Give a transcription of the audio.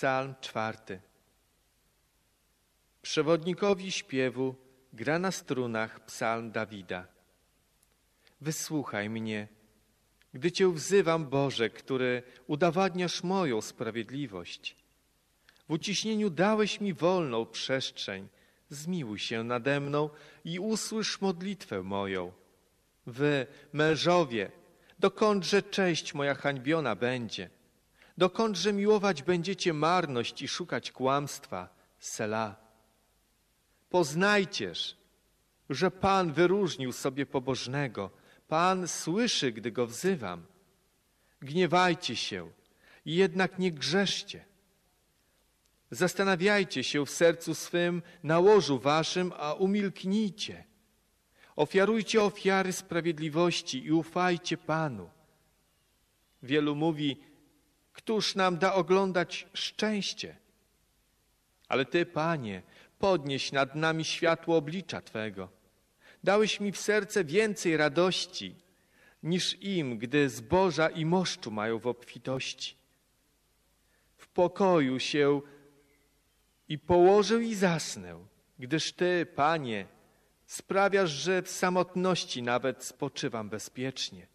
Psalm czwarty. Przewodnikowi śpiewu gra na strunach psalm Dawida. Wysłuchaj mnie, gdy Cię wzywam, Boże, który udowadniasz moją sprawiedliwość. W uciśnieniu dałeś mi wolną przestrzeń. Zmiłuj się nade mną i usłysz modlitwę moją. Wy, mężowie, dokądże cześć moja hańbiona będzie? Dokądże miłować będziecie marność i szukać kłamstwa? Sela. Poznajcież, że Pan wyróżnił sobie pobożnego. Pan słyszy, gdy go wzywam. Gniewajcie się jednak nie grzeszcie. Zastanawiajcie się w sercu swym na łożu waszym, a umilknijcie. Ofiarujcie ofiary sprawiedliwości i ufajcie Panu. Wielu mówi, któż nam da oglądać szczęście? Ale Ty, Panie, podnieś nad nami światło oblicza Twego. Dałeś mi w serce więcej radości niż im, gdy zboża i moszczu mają w obfitości. W pokoju się i położę i zasnę, gdyż Ty, Panie, sprawiasz, że w samotności nawet spoczywam bezpiecznie.